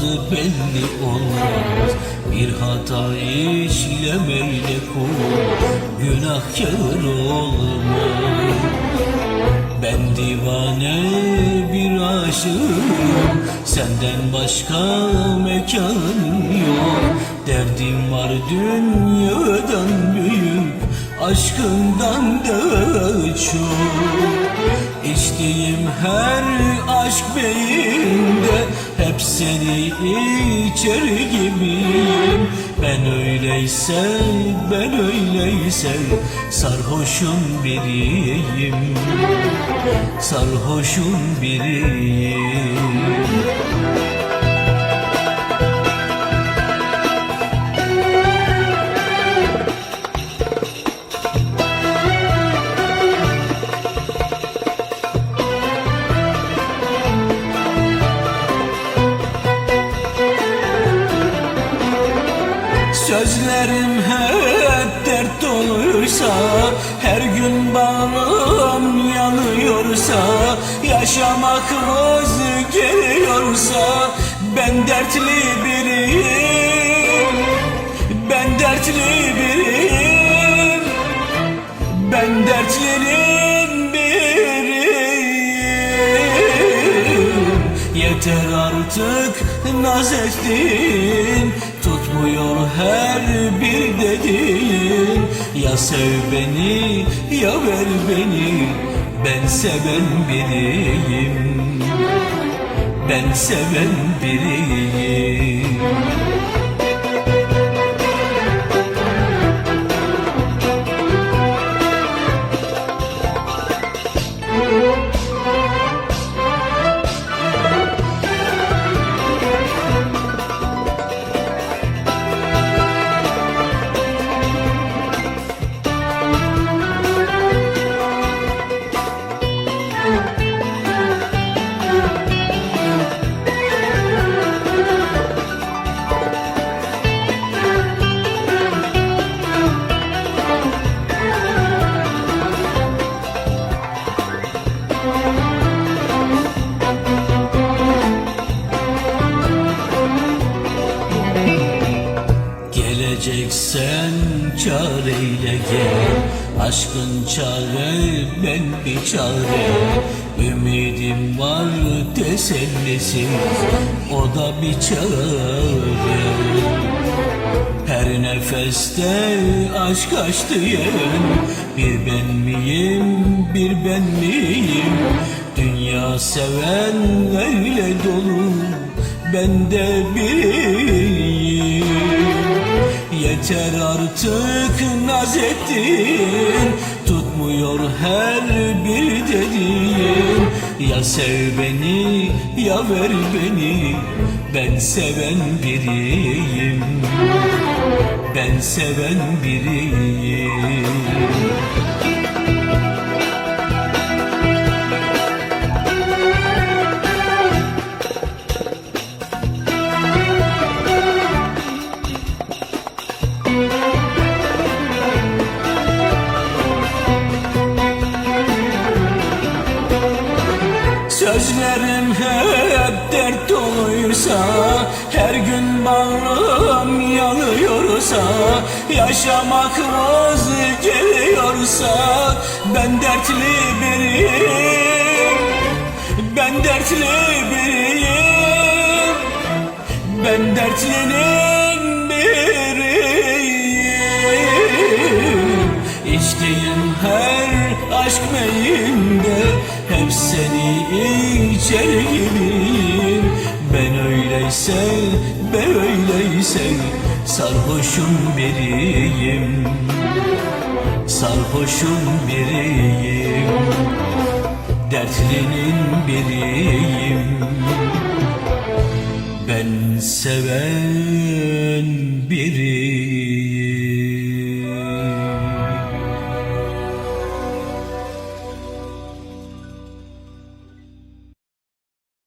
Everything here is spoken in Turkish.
olmaz belli olmaz. Bir hata işlemeyle kul Günahkar olmaz. Ben divane bir aşığım. Senden başka mekanım yok. Derdim var dünyadan büyük. Aşkından da çok. İçtiğim her aşk beyinde Hep seni içer gibiyim. Ben öyleyse ben öyleyse Sarhoşun biriyim. Sarhoşun biriyim Sözlerim hep dert doluysa Her gün bağım yanıyorsa Yaşamak vaz geliyorsa Ben dertli biriyim Ben dertli biriyim Ben dertlinin biriyim. Yeter artık naz ettin Tutmuyor her bir dediğin. Ya sev beni ya ver beni. Ben seven biriyim. Ben seven biriyim çareyle gel. Aşkın çare ben bir çare. Ümidim var tesellisiz O da bir çare. Her nefeste aşk açtı yen Bir ben miyim, bir ben miyim? Dünya seven öyle dolu. Ben de biriyim Yeter artık naz Tutmuyor her bir dediğin. Ya sev beni ya ver beni Ben seven biriyim. Ben seven biriyim Sözlerim hep dert doluysa Her gün bağrım yanıyorsa Yaşamak vaz geliyorsa Ben dertli biriyim Ben dertli biriyim Ben dertlinin biriyim. İçtiğim her aşk meyinde Hep seni içer gibiyim Ben öyleyse ben öyleyse Sarhoşun biriyim. Sarhoşun biriyim. Dertlinin biriyim. Ben seven biriyim